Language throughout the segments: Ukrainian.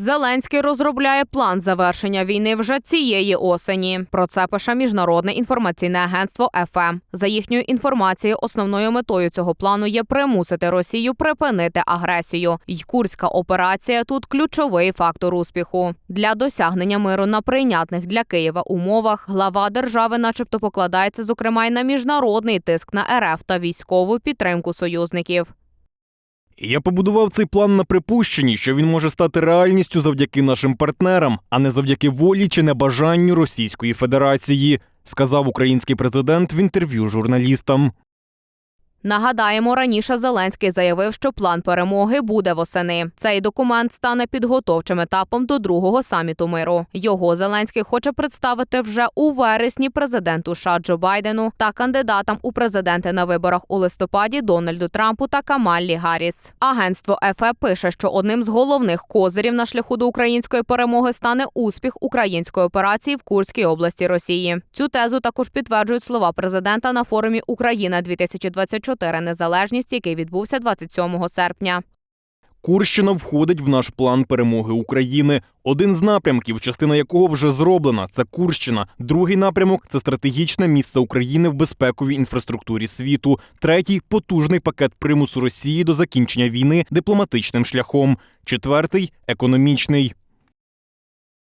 Зеленський розробляє план завершення війни вже цієї осені. Про це пише міжнародне інформаційне агентство ФМ. За їхньою інформацією, основною метою цього плану є примусити Росію припинити агресію. Й курська операція тут ключовий фактор успіху. Для досягнення миру на прийнятних для Києва умовах глава держави, начебто, покладається зокрема й на міжнародний тиск на РФ та військову підтримку союзників. Я побудував цей план на припущенні, що він може стати реальністю завдяки нашим партнерам, а не завдяки волі чи небажанню Російської Федерації, сказав український президент в інтерв'ю журналістам. Нагадаємо, раніше Зеленський заявив, що план перемоги буде восени. Цей документ стане підготовчим етапом до другого саміту миру. Його Зеленський хоче представити вже у вересні президенту США Джо Байдену та кандидатам у президенти на виборах у листопаді Дональду Трампу та Камаллі Гарріс. Агентство ЕФЕ пише, що одним з головних козирів на шляху до української перемоги стане успіх української операції в Курській області Росії. Цю тезу також підтверджують слова президента на форумі Україна 2024 незалежність, який відбувся 27 серпня. Курщина входить в наш план перемоги України. Один з напрямків, частина якого вже зроблена, це Курщина. Другий напрямок це стратегічне місце України в безпековій інфраструктурі світу. Третій потужний пакет примусу Росії до закінчення війни дипломатичним шляхом. Четвертий економічний.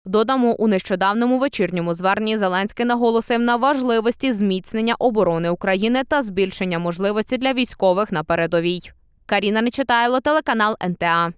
Додамо, у нещодавньому вечірньому зверненні Зеленський наголосив на важливості зміцнення оборони України та збільшення можливості для військових на передовій. Каріна Нечитайло, телеканал НТА.